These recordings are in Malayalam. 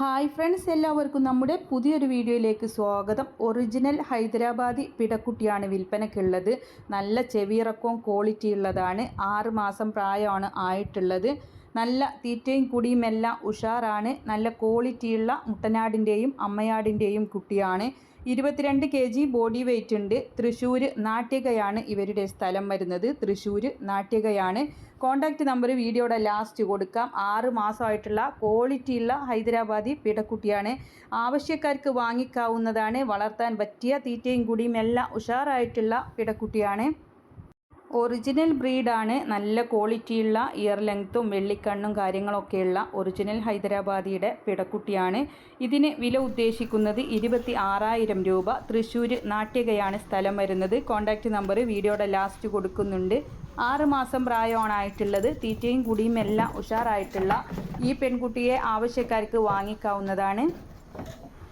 ഹായ് ഫ്രണ്ട്സ് എല്ലാവർക്കും നമ്മുടെ പുതിയൊരു വീഡിയോയിലേക്ക് സ്വാഗതം. ഒറിജിനൽ ഹൈദരാബാദി പിടക്കുട്ടിയാണ് വിൽപ്പനയ്ക്കുള്ളത്. നല്ല ചെവിയിറക്കവും ക്വാളിറ്റി ഉള്ളതാണ്. ആറ് മാസം പ്രായമാണ് ആയിട്ടുള്ളത്. നല്ല തീറ്റയും കുടിയും എല്ലാം ഉഷാറാണ്. നല്ല ക്വാളിറ്റിയുള്ള മുട്ടനാടിന്റെയും അമ്മയാടിന്റെയും കുട്ടിയാണ്. ഇരുപത്തിരണ്ട് കെ ജി ബോഡി വെയ്റ്റ് ഉണ്ട്. തൃശ്ശൂർ നാട്യകയാണ് ഇവരുടെ സ്ഥലം വരുന്നത്. തൃശ്ശൂർ നാട്യകയാണ് കോൺടാക്റ്റ് നമ്പർ വീഡിയോയുടെ ലാസ്റ്റ് കൊടുക്കാം. ആറ് മാസമായിട്ടുള്ള ക്വാളിറ്റിയുള്ള ഹൈദരാബാദി പിടക്കുട്ടിയാണ് ആവശ്യക്കാർക്ക് വാങ്ങിക്കാവുന്നതാണ്. വളർത്താൻ പറ്റിയ തീറ്റയും കുടിയും എല്ലാം ഉഷാറായിട്ടുള്ള പിടക്കുട്ടിയാണ് ഒറിജിനൽ ബ്രീഡാണ്. നല്ല ക്വാളിറ്റിയുള്ള ഇയർ ലെങ്ത്തും വെള്ളിക്കണ്ണും കാര്യങ്ങളൊക്കെയുള്ള ഒറിജിനൽ ഹൈദരാബാദിയുടെ പിടക്കുട്ടിയാണ്. ഇതിന് വില ഉദ്ദേശിക്കുന്നത് ഇരുപത്തി ആറായിരം രൂപ. തൃശ്ശൂർ നാട്യകയാണ് സ്ഥലം വരുന്നത്. കോൺടാക്റ്റ് നമ്പർ വീഡിയോയുടെ ലാസ്റ്റ് കൊടുക്കുന്നുണ്ട്. ആറ് മാസം പ്രായമാണായിട്ടുള്ളത് തീറ്റയും കുടിയും എല്ലാം ഉഷാറായിട്ടുള്ള ഈ പെൺകുട്ടിയെ ആവശ്യക്കാർക്ക് വാങ്ങിക്കാവുന്നതാണ്.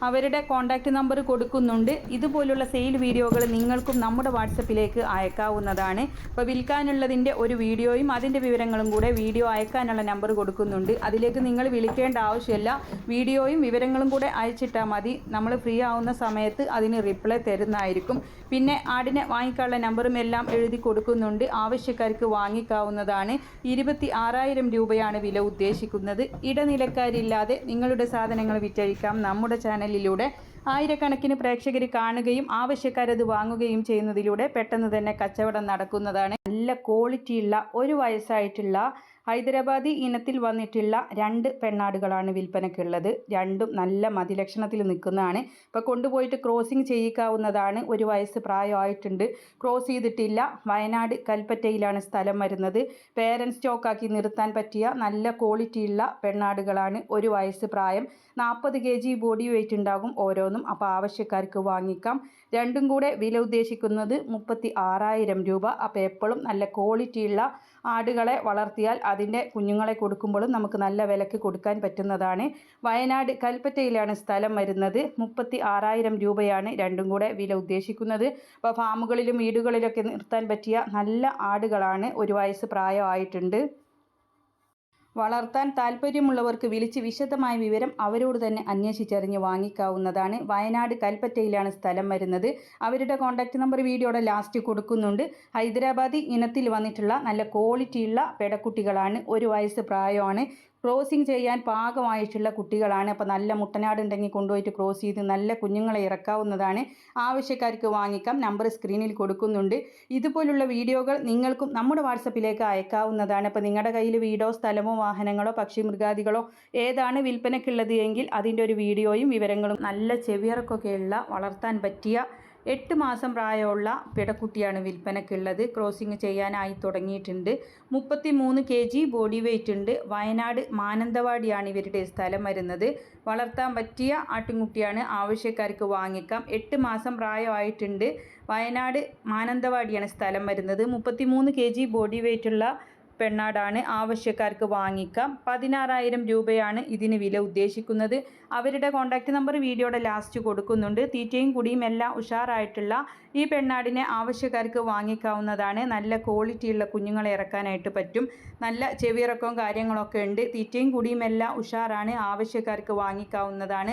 അവരുടെ കോൺടാക്റ്റ് നമ്പർ കൊടുക്കുന്നുണ്ട്. ഇതുപോലുള്ള സെയിൽ വീഡിയോകൾ നിങ്ങൾക്കും നമ്മുടെ വാട്സപ്പിലേക്ക് അയക്കാവുന്നതാണ്. അപ്പോൾ വിൽക്കാനുള്ളതിന്റെ ഒരു വീഡിയോയും അതിന്റെ വിവരങ്ങളും കൂടെ വീഡിയോ അയക്കാനുള്ള നമ്പർ കൊടുക്കുന്നുണ്ട്. അതിലേക്ക് നിങ്ങൾ വിളിക്കേണ്ട ആവശ്യമില്ല. വീഡിയോയും വിവരങ്ങളും കൂടെ അയച്ചിട്ടാൽ മതി. നമ്മൾ ഫ്രീ ആവുന്ന സമയത്ത് അതിന് റിപ്ലൈ തരുന്നതായിരിക്കും. പിന്നെ ആടിനെ വാങ്ങിക്കാനുള്ള നമ്പറും എല്ലാം എഴുതി കൊടുക്കുന്നുണ്ട്. ആവശ്യക്കാർക്ക് വാങ്ങിക്കാവുന്നതാണ്. ഇരുപത്തി ആറായിരം രൂപയാണ് വില ഉദ്ദേശിക്കുന്നത്. ഇടനിലക്കാരില്ലാതെ നിങ്ങളുടെ സാധനങ്ങൾ വിറ്റഴിക്കാം. നമ്മുടെ ചാനലിലൂടെ ആയിരക്കണക്കിന് പ്രേക്ഷകർ കാണുകയും ആവശ്യക്കാരത് വാങ്ങുകയും ചെയ്യുന്നതിലൂടെ പെട്ടെന്ന് തന്നെ കച്ചവടം നടക്കുന്നതാണ്. നല്ല ക്വാളിറ്റിയുള്ള ഒരു വയസ്സായിട്ടുള്ള ഹൈദരാബാദി ഇനത്തിൽ വന്നിട്ടുള്ള രണ്ട് പെണ്ണാടുകളാണ് വിൽപ്പനയ്ക്കുള്ളത്. രണ്ടും നല്ല മതിലക്ഷണത്തിൽ നിൽക്കുന്നതാണ്. ഇപ്പോൾ കൊണ്ടുപോയിട്ട് ക്രോസിങ് ചെയ്യിക്കാവുന്നതാണ്. ഒരു വയസ്സ് പ്രായമായിട്ടുണ്ട്. ക്രോസ് ചെയ്തിട്ടില്ല. വയനാട് കൽപ്പറ്റയിലാണ് സ്ഥലം വരുന്നത്. പേരൻസ് സ്റ്റോക്കാക്കി നിർത്താൻ പറ്റിയ നല്ല ക്വാളിറ്റിയുള്ള പെണ്ണാടുകളാണ് ഒരു വയസ്സ് പ്രായം. നാൽപ്പത് കെ ജി ബോഡി വെയിറ്റ് ഉണ്ടാകും ഓരോന്നും. അപ്പോൾ ആവശ്യക്കാർക്ക് വാങ്ങിക്കാം. രണ്ടും കൂടെ വില ഉദ്ദേശിക്കുന്നത് മുപ്പത്തി ആറായിരം രൂപ. അപ്പോൾ എപ്പോഴും നല്ല ക്വാളിറ്റിയുള്ള ആടുകളെ വളർത്തിയാൽ അതിന്റെ കുഞ്ഞുങ്ങളെ കൊടുക്കുമ്പോഴും നമുക്ക് നല്ല വിലക്ക് കൊടുക്കാൻ പറ്റുന്നതാണ്. വയനാട് കൽപ്പറ്റയിലാണ് സ്ഥലം വരുന്നത്. മുപ്പത്തി ആറായിരം രൂപയാണ് രണ്ടും കൂടെ വില ഉദ്ദേശിക്കുന്നത്. അപ്പോൾ ഫാമുകളിലും വീടുകളിലൊക്കെ നിർത്താൻ പറ്റിയ നല്ല ആടുകളാണ് ഒരു വയസ്സ് പ്രായമായിട്ടുണ്ട്. വളർത്താൻ താല്പര്യമുള്ളവർക്ക് വിളിച്ച് വിശദമായ വിവരം അവരോട് തന്നെ അന്വേഷിച്ചറിഞ്ഞ് വാങ്ങിക്കാവുന്നതാണ്. വയനാട് കൽപ്പറ്റയിലാണ് സ്ഥലം വരുന്നത്. അവരുടെ കോൺടാക്റ്റ് നമ്പർ വീഡിയോയുടെ ലാസ്റ്റ് കൊടുക്കുന്നുണ്ട്. ഹൈദരാബാദി ഇനത്തിൽ വന്നിട്ടുള്ള നല്ല ക്വാളിറ്റിയുള്ള പെടക്കുട്ടികളാണ്. ഒരു വയസ്സ് പ്രായമാണ്. ക്രോസിങ് ചെയ്യാൻ പാകമായിട്ടുള്ള കുട്ടികളാണ്. അപ്പോൾ നല്ല മുട്ടനാട് മുട്ടനാടുണ്ടെങ്കിൽ കൊണ്ടുപോയിട്ട് ക്രോസ് ചെയ്ത് നല്ല കുഞ്ഞുങ്ങളെ ഇറക്കാവുന്നതാണ്. ആവശ്യക്കാർക്ക് വാങ്ങിക്കാം. നമ്പർ സ്ക്രീനിൽ കൊടുക്കുന്നുണ്ട്. ഇതുപോലുള്ള വീഡിയോകൾ നിങ്ങൾക്കും നമ്മുടെ വാട്സപ്പിലേക്ക് അയക്കാവുന്നതാണ്. അപ്പോൾ നിങ്ങളുടെ കയ്യിൽ വീടോ സ്ഥലമോ വാഹനങ്ങളോ പക്ഷി മൃഗാദികളോ ഏതാണ് വിൽപ്പനയ്ക്കുള്ളത് എങ്കിൽ അതിന്റെ ഒരു വീഡിയോയും വിവരങ്ങളും നല്ല ചെവിയറക്കൊക്കെയുള്ള വളർത്താൻ പറ്റിയ എട്ട് മാസം പ്രായമുള്ള പിടക്കുട്ടിയാണ് വിൽപ്പനയ്ക്കുള്ളത് ക്രോസിങ് ചെയ്യാനായി തുടങ്ങിയിട്ടുണ്ട്. മുപ്പത്തി മൂന്ന് കെ ജി ബോഡി വെയ്റ്റ് ഉണ്ട്. വയനാട് മാനന്തവാടിയാണ് ഇവരുടെ സ്ഥലം വരുന്നത്. വളർത്താൻ പറ്റിയ ആട്ടിൻകുട്ടിയാണ് ആവശ്യക്കാർക്ക് വാങ്ങിക്കാം. എട്ട് മാസം പ്രായമായിട്ടുണ്ട്. വയനാട് മാനന്തവാടിയാണ് സ്ഥലം വരുന്നത്. മുപ്പത്തി മൂന്ന് കെ ജി ബോഡി വെയ്റ്റുള്ള പെണ്ണാടാണ് ആവശ്യക്കാർക്ക് വാങ്ങിക്കാം. പതിനാറായിരം രൂപയാണ് ഇതിന് വില ഉദ്ദേശിക്കുന്നത്. അവരുടെ കോൺടാക്റ്റ് നമ്പർ വീഡിയോയുടെ ലാസ്റ്റ് കൊടുക്കുന്നുണ്ട്. തീറ്റയും കുടിയും എല്ലാം ഉഷാറായിട്ടുള്ള ഈ പെണ്ണാടിനെ ആവശ്യക്കാർക്ക് വാങ്ങിക്കാവുന്നതാണ്. നല്ല ക്വാളിറ്റിയുള്ള കുഞ്ഞുങ്ങളെ ഇറക്കാനായിട്ട് പറ്റും. നല്ല ചെവിയിറക്കവും കാര്യങ്ങളൊക്കെ ഉണ്ട്. തീറ്റയും കുടിയും എല്ലാം ഉഷാറാണ് ആവശ്യക്കാർക്ക് വാങ്ങിക്കാവുന്നതാണ്.